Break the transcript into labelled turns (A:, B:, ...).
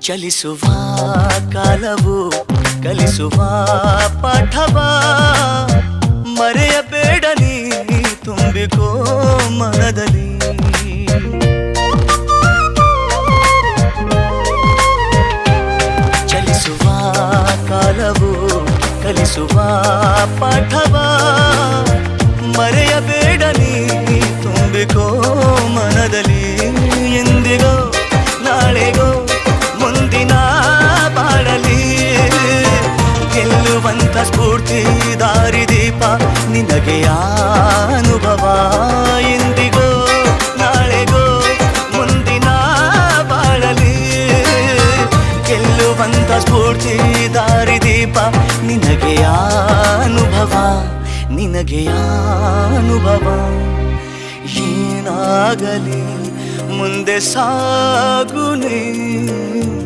A: ಚಲಿಸುವ ಕಾಲವು ಕಲಿಸುವ ಪಾಠವ. ಮರೆಯಬೇಡ ನೀ ತುಂಬಿಕೋ ಮನದಲ್ಲಿ. ಚಲಿಸುವ ಕಾಲವು ಕಲಿಸುವ ಪಾಠವ. ಮರೆಯಬೇಡ ಗೆಲ್ಲುವಂತ ಸ್ಫೂರ್ತಿ ದಾರಿದೀಪ ನಿನಗೆ ಅನುಭವ ಎಂದಿಗೋ ನಾಳೆಗೋ, ಮುಂದಿನ ಬಾಳಲಿ. ಗೆಲ್ಲುವಂತ ಸ್ಫೂರ್ತಿ ದಾರಿದೀಪ ನಿನಗೆ ಅನುಭವ ನಿನಗೆ ಅನುಭವ. ಏನಾಗಲಿ ಮುಂದೆ ಸಾಗುನೇ